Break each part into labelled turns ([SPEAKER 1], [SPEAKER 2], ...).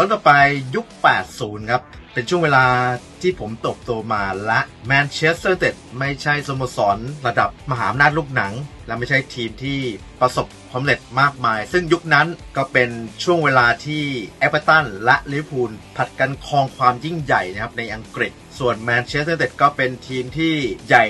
[SPEAKER 1] ย้อนกลับไปยุค 80 ครับ เป็นช่วงเวลาที่ผมโตโตมาและแมนเชสเตอร์เต็ดไม่ใช่สโมสรระดับมหาอำนาจลูกหนัง และไม่ใช่ทีมที่ประสบความสำเร็จมากมาย ซึ่งยุคนั้นก็เป็นช่วงเวลาที่เอเวอร์ตันและลิเวอร์พูลผัดกันครองความยิ่งใหญ่นะครับในอังกฤษ ส่วนแมนเชสเตอร์เต็ดก็เป็นทีมที่ใหญ่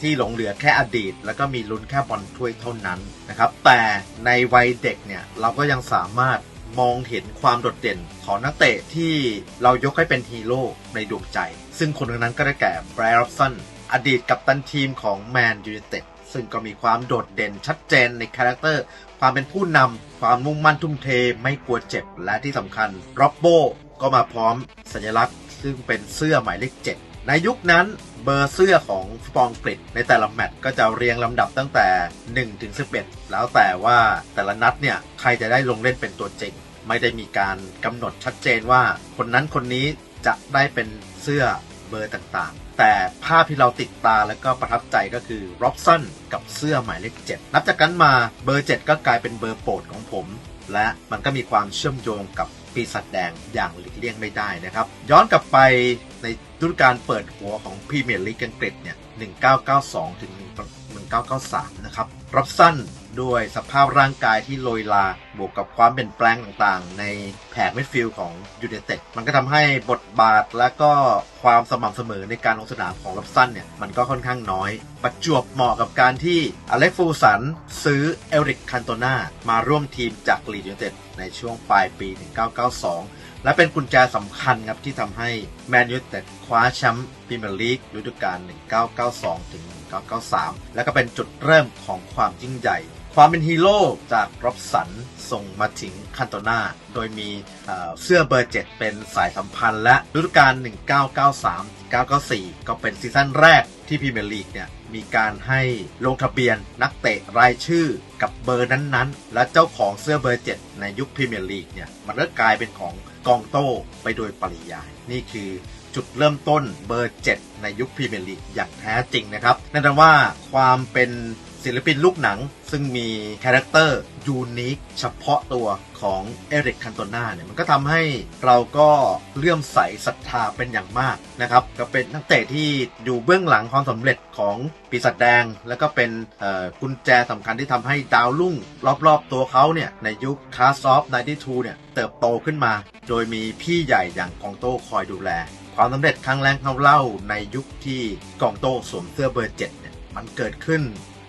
[SPEAKER 1] ที่หลงเหลือแค่อดีต แล้วก็มีลุ้นแค่บอลถ้วยเท่านั้นนะครับแต่ในวัยเด็กเนี่ยเราก็ยังสามารถ มองเห็นความโดดเด่นของนักเตะที่เรายกให้เป็นฮีโร่ในดวงใจ ซึ่งคนคนนั้นก็ได้แก่แบรด์รับสันอดีตกัปตันทีมของแมนยู i นเต็ดซึ่งก็มีความโดดเด่นชัดเจนในคาแรคเตอร์ ความเป็นผู้นำ ความมุ่งมั่นทุ่มเท ไม่กลัวเจ็บ และที่สำคัญร็อบโบก็มาพร้อมสัญลักษณ์ ซึ่งเป็นเสื้อหมายเลข7ในยุคนั้น บอร์เสื้อของฟุตบอลอังกฤษในแต่ละแมตช์ก็จะเรียงลำดับตั้งแต่1ถึง11 แล้วแต่ว่าแต่ละนัดเนี่ยใครจะได้ลงเล่นเป็นตัวจริง ไม่ได้มีการกำหนดชัดเจนว่า คนนั้นคนนี้จะได้เป็นเสื้อเบอร์ต่างๆ แต่ภาพที่เราติดตาและก็ประทับใจก็คือร็อบสันกับเสื้อหมายเลข7นับจากนั้นมาเบอร์ 7 ก็กลายเป็นเบอร์โปรดของผม และมันก็มีความเชื่อมโยงกับปีศาจแดงอย่างหลีกเลี่ยงไม่ได้นะครับ ย้อนกลับไป ฤดูกาลเปิดหัวของพรีเมียร์ลีกอังกฤษเนี่ย 1992 ถึง 1993 นะครับ รับสั้นด้วยสภาพร่างกายที่โรยลา บวกกับความเปลี่ยนแปลงต่างๆ ในแผงมิดฟิลด์ของยูเนเต็ด มันก็ทำให้บทบาทและก็ความสม่ำเสมอในการลงสนามของรับสั้นเนี่ย มันก็ค่อนข้างน้อย ประจวบเหมาะกับการที่อเล็กฟูสันซื้อเอริกคันโตนามาร่วมทีมจากลีดยูเนเต็ดในช่วงปลายปี 1992 และเป็นกุญแจสำคัญครับที่ทำให้แมนยูเต็ดคว้าแชมป์พรีเมียร์ลีกฤดูกาล 1992 ถึง 1993 และก็เป็นจุดเริ่มของความยิ่งใหญ่ ความเป็นฮีโร่จากร็อบสันส่งมาถึงคันโตนาโดยมีเเสื้อเบอร์ 7 เป็นสายสัมพันธ์ และฤดูกาล 1993 994 ก็เป็นซีซั่นแรกที่พรีเมียร์ลีกเนี่ยมีการให้ลงทะเบียนนักเตะรายชื่อกับเบอร์นั้นๆ และเจ้าของเสื้อเบอร์ 7 ในยุคพรีเมียร์ลีกเนี่ยมันก็กลายเป็นของ กองโต้ไปโดยปริยาย นี่คือจุดเริ่มต้นเบอร์ 7 ในยุคพรีเมียร์ลีกอย่างแท้จริงนะครับนั่นแปลว่าความเป็น ศิลปินลูกหนัง ซึ่งมีคาแรคเตอร์ยูนิคเฉพาะตัวของเอริกคันโตนาเนี่ยมันก็ทำให้เราก็เลื่อมใสศรัทธาเป็นอย่างมากนะครับ ก็เป็นนักเตะที่อยู่เบื้องหลังความสำเร็จของปีศาจแดง แล้วก็เป็นกุญแจสำคัญที่ทำให้ดาวรุ่ง รอบๆตัวเขาเนี่ย ในยุคคาซอฟ92เนี่ย เติบโตขึ้นมา โดยมีพี่ใหญ่อย่างกองโต้คอยดูแล ความสำเร็จครั้งแรกเขาเล่าในยุคที่กองโต้สวมเสื้อเบอร์เจ็ดเนี่ยมันเกิดขึ้น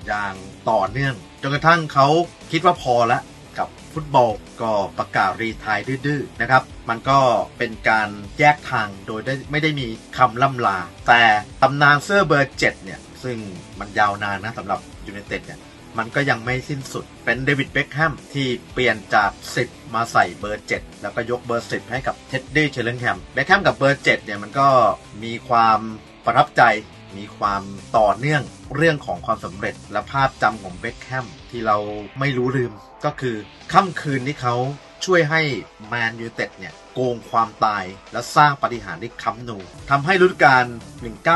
[SPEAKER 1] อย่างต่อเนื่องจนกระทั่งเขาคิดว่าพอแล้วกับฟุตบอลก็ประกาศรีทายดื้อๆนะครับ มันก็เป็นการแยกทางโดยไม่ได้มีคำล่ำลา แต่ตำนานเสื้อเบอร์7เนี่ย ซึ่งมันยาวนานนะสำหรับยูเนเต็ดเนี่ยมันก็ยังไม่สิ้นสุด เป็นเดวิดเบคแฮมที่เปลี่ยนจาก 10 มาใส่เบอร์ 7 แล้วก็ยกเบอร์ 10 ให้กับเท็ดดี้เชลเลนแฮมเบคแฮมกับเบอร์ 7 เนี่ยมันก็มีความประทับใจ มีความต่อเนื่องเรื่องของความสำเร็จและภาพจำของเบ็คแฮมที่เราไม่รู้ลืมก็คือค่ำคืนที่เขาช่วยให้แมนยูเต็ดเนี่ยโกงความตายและสร้างปฏิหารที่ค้ำนูทำให้ฤดูกาล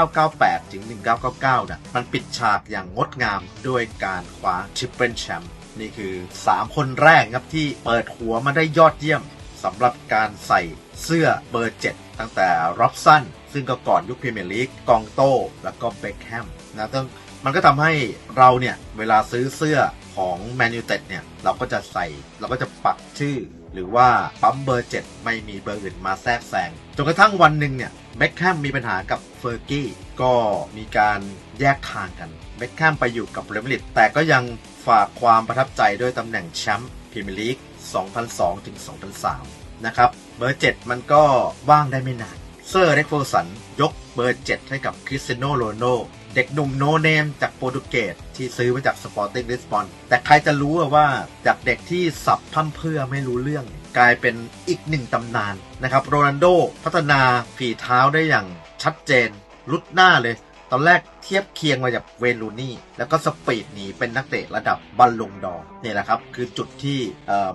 [SPEAKER 1] 1998 ถึง 1999น่ะมันปิดฉากอย่างงดงามด้วยการคว้าชิปเปิลแชมป์นี่คือ 3 คนแรกครับที่เปิดหัวมาได้ยอดเยี่ยมสำหรับการใส่เสื้อเบอร์ 7 ตั้งแต่ร็อบสัน ซึ่งก็ก่อนยุคพรีเมียร์ลีกกองโต้แล้วก็เบคแฮมนะต้องมันก็ทำให้เราเนี่ยเวลาซื้อเสื้อของแมนยูเต็ดเนี่ยเราก็จะใส่เราก็จะปักชื่อ หรือว่าปั๊มเบอร์ 7 ไม่มีเบอร์อื่นมาแทรกแซงจนกระทั่งวันหนึ่งเนี่ยเบคแฮมมีปัญหากับเฟอร์กี้ก็มีการแยกทางกันเบคแฮมไปอยู่กับเรอัลมาดริดแต่ก็ยังฝากความประทับใจด้วยตำแหน่งแชมป์พรีเมียร์ลีก 2002 ถึง 2003 นะครับ เบอร์ 7 มันก็ว่างได้ไม่นาน ซอร์เร็กโฟสันยกเบอร์ 7 ให้กับคริสเตโนโรนโดเด็กหนุ่มโนเนมจากโปรตุเกสที่ซื้อมาจากสปอร์ติ้งลิสบอนแต่ใครจะรู้ว่าจากเด็กที่สับพั่มเพื่อไม่รู้เรื่องกลายเป็นอีกหนึ่งตำนานนะครับโรนัลโดพัฒนาฝีเท้าได้อย่างชัดเจนรุดหน้าเลย ตอนแรกเทียบเคียงมาจากเวนลูนี่ แล้วก็สปีดหนีเป็นนักเตะระดับบอลลงดอเนี่ยแหละครับ คือจุดที่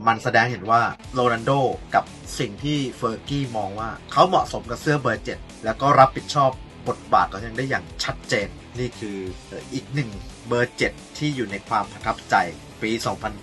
[SPEAKER 1] มันแสดงเห็นว่าโรนัลโดกับสิ่งที่เฟอร์กี้มองว่าเขาเหมาะสมกับเสื้อเบอร์เจ็ดแล้วก็รับผิดชอบบทบาทของยังได้อย่างชัดเจน นี่คืออีกหนึ่งเบอร์เจ็ดที่อยู่ในความประทับใจปี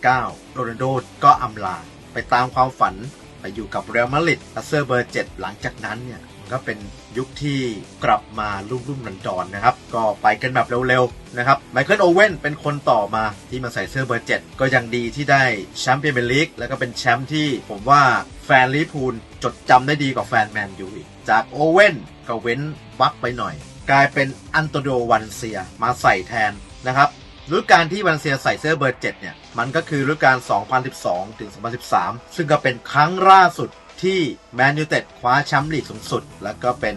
[SPEAKER 1] 2009 โรนัลโดก็อำลาไปตามความฝันไปอยู่กับเรอัลมาดริดและเสื้อเบอร์7หลังจากนั้นเนี่ย ก็เป็นยุคที่กลับมารุ่มรุ่มรันดอนนะครับ ก็ไปกันแบบเร็วๆนะครับไมเคิลโอเว่นเป็นคนต่อมาที่มาใส่เสื้อเบอร์7ก็ยังดีที่ได้แชมป์เปี้ยนลีกแล้วก็เป็นแชมป์ที่ผมว่าแฟนลิพูลจดจำได้ดีกว่าแฟนแมนยูอีก จากโอเว่นก็เว้นบักไปหน่อย กลายเป็นอันโตโดวันเซียมาใส่แทนนะครับฤดูกาลที่วันเซียใส่เสื้อเบอร์ 7 เนี่ย มันก็คือฤดูกาล 2012 ถึง 2013 ซึ่งก็เป็นครั้งล่าสุด ที่แมนยูเต็ดคว้าแชมป์ลีกสูงสุด แล้วก็เป็น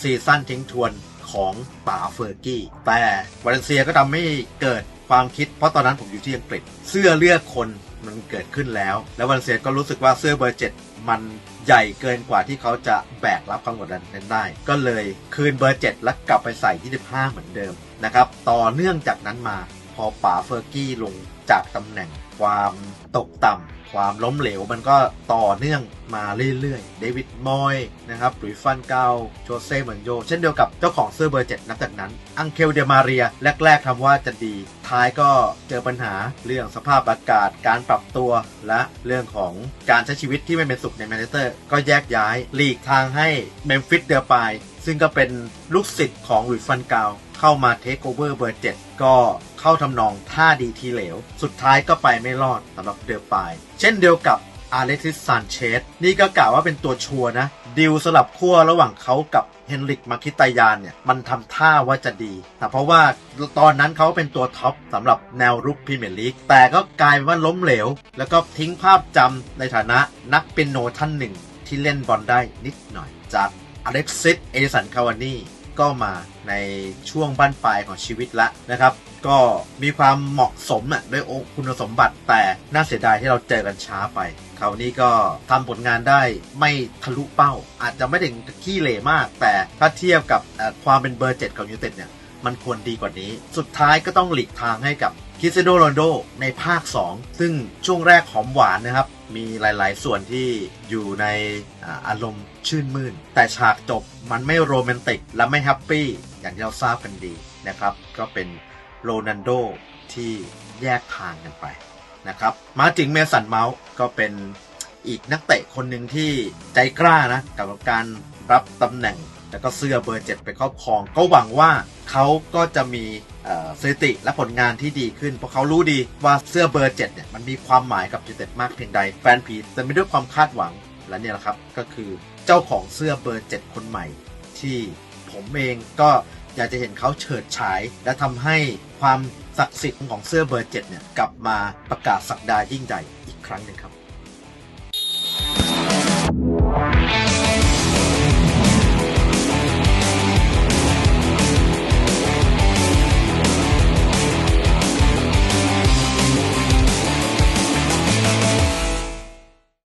[SPEAKER 1] ซีซั่นทิ้งทวนของป๋าเฟอร์กี้ แต่วันเซียก็ทำให้เกิดความคิด เพราะตอนนั้นผมอยู่ที่อังกฤษ เสื้อเลือกคนมันเกิดขึ้นแล้ว แล้ววันเซียก็รู้สึกว่าเสื้อเบอร์7มันใหญ่เกินกว่าที่เขาจะแบกรับความกดดันนั้นได้ ก็เลยคืนเบอร์ 7 แล้วกลับไปใส่ 25 เหมือนเดิมนะครับ ต่อเนื่องจากนั้นมา พอป๋าเฟอร์กี้ลงจากตำแหน่งความตกต่ำความล้มเหลวมันก็ต่อเนื่องมาเรื่อยๆ เดวิดมอยนะครับหลุยส์ฟันเกาโจเซ่เหมือนโย เช่นเดียวกับเจ้าของเสื้อเบอร์7นับจากนั้น อังเคลเดมาเรีย แรก ๆทำว่าจะดี ท้ายก็เจอปัญหาเรื่องสภาพอากาศการปรับตัว และเรื่องของการใช้ชีวิตที่ไม่เป็นสุขในแมนเชสเตอร์ ก็แยกย้ายหลีกทางให้เมมฟิสเดอร์ปายซึ่งก็เป็นลูกศิษย์ของหลุยส์ฟันเกาเข้ามาเทคโอเวอร์เบอร์7 ก็เข้าทำนองท่าดีทีเหลว สุดท้ายก็ไปไม่รอดสำหรับเดอร์ปาย เช่นเดียวกับอาเล็กซิสซานเชสนี่ก็กล่าวว่าเป็นตัวชัวร์นะ ดิวสลับขั้วระหว่างเขากับเฮนริกมาคิตายานเนี่ย มันทำท่าว่าจะดี แต่เพราะว่าตอนนั้นเขาเป็นตัวท็อปสำหรับแนวรุกพรีเมียร์ลีก แต่ก็กลายเป็นว่าล้มเหลว แล้วก็ทิ้งภาพจำในฐานะนักเปียโนท่านหนึ่งที่เล่นบอลได้นิดหน่อยจากอเล็กซิสเอดิสันคาวานี ก็มาในช่วงบั้นปลายของชีวิตละนะครับ ก็มีความเหมาะสมอะด้วยองค์คุณสมบัติแต่น่าเสียดายที่เราเจอกันช้าไปเขาวนี้ก็ทำผลงานได้ไม่ทะลุเป้า อาจจะไม่ถึงขี้เหร่มาก แต่ถ้าเทียบกับความเป็นเบอร์เจ็ดของยูเต็ดเนี่ยมันควรดีกว่านี้ สุดท้ายก็ต้องหลีกทางให้กับ คิสเตียโนโรนโดในภาค 2 ซึ่งช่วงแรกหอมหวานนะครับ มีหลาย ๆ ส่วนที่อยู่ในอารมณ์ชื่นมื่น แต่ฉากจบมันไม่โรแมนติกและไม่แฮปปี้ อย่างที่เราทราบกันดีนะครับ ก็เป็นโรนันโดที่แยกทางกันไปนะครับ มาถึงเมสันเมาส์ก็เป็นอีกนักเตะคนหนึ่งที่ใจกล้านะ กับการรับตำแหน่ง แล้วก็เสื้อเบอร์7ไปครอบครอง ก็หวังว่าเขาก็จะมี สถิติและผลงานที่ดีขึ้น เพราะเขารู้ดีว่าเสื้อเบอร์ 7 เนี่ย มันมีความหมายกับยูเต็ดมากเพียงใด แฟนผีจะไม่ด้วยความคาดหวังและเนี่ยแหละครับ ก็คือเจ้าของเสื้อเบอร์ 7 คนใหม่ ที่ผมเองก็อยากจะเห็นเขาเฉิดฉาย และทำให้ความศักดิ์สิทธิ์ของเสื้อเบอร์ 7 เนี่ย กลับมาประกาศสักดายิ่งใหญ่อีกครั้งหนึ่งครับ